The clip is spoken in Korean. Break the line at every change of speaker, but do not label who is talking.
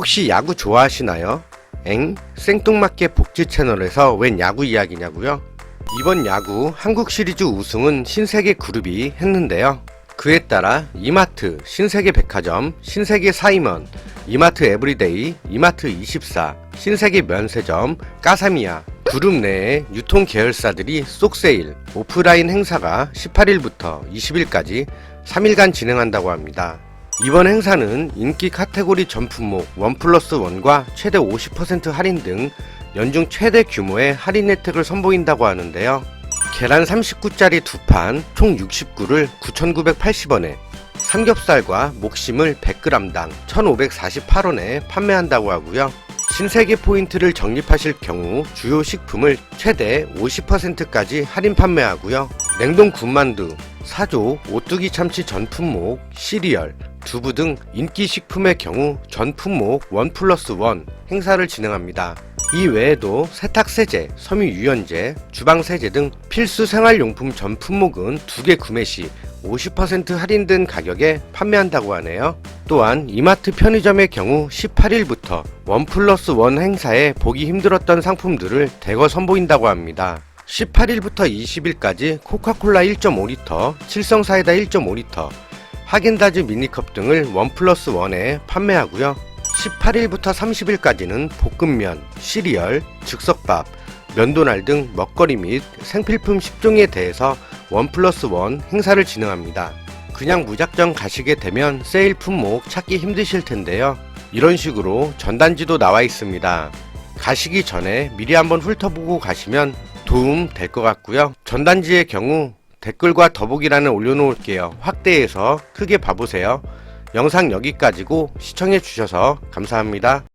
혹시 야구 좋아하시나요? 엥? 생뚱맞게 복지 채널에서 웬 야구 이야기냐고요? 이번 야구 한국 시리즈 우승은 신세계 그룹이 했는데요. 그에 따라 이마트, 신세계 백화점, 신세계 사이먼, 이마트 에브리데이, 이마트 24, 신세계 면세점, 까사미야 그룹 내에 유통 계열사들이 쏙세일, 오프라인 행사가 18일부터 20일까지 3일간 진행한다고 합니다. 이번 행사는 인기 카테고리 전 품목 원 플러스 원과 최대 50% 할인 등 연중 최대 규모의 할인 혜택을 선보인다고 하는데요. 계란 39짜리 두 판 총 69를 9,980원에 삼겹살과 목심을 100g당 1,548원에 판매한다고 하고요. 신세계 포인트를 적립하실 경우 주요 식품을 최대 50%까지 할인 판매하고요. 냉동 군만두, 사조, 오뚜기 참치 전 품목, 시리얼, 두부 등 인기 식품의 경우 전 품목 원 플러스 원 행사를 진행합니다. 이 외에도 세탁세제, 섬유유연제, 주방세제 등 필수 생활용품 전 품목은 두 개 구매 시 50% 할인된 가격에 판매한다고 하네요. 또한 이마트 편의점의 경우 18일부터 원 플러스 원 행사에 보기 힘들었던 상품들을 대거 선보인다고 합니다. 18일부터 20일까지 코카콜라 1.5리터, 칠성사이다 1.5리터, 하겐다즈 미니컵 등을 원 플러스 원에 판매하고요. 18일부터 30일까지는 볶음면, 시리얼, 즉석밥, 면도날 등 먹거리 및 생필품 10종에 대해서 원 플러스 원 행사를 진행합니다. 그냥 무작정 가시게 되면 세일 품목 찾기 힘드실 텐데요. 이런 식으로 전단지도 나와 있습니다. 가시기 전에 미리 한번 훑어보고 가시면 도움 될 것 같고요. 전단지의 경우 댓글과 더보기란을 올려놓을게요. 확대해서 크게 봐보세요. 영상 여기까지고 시청해 주셔서 감사합니다.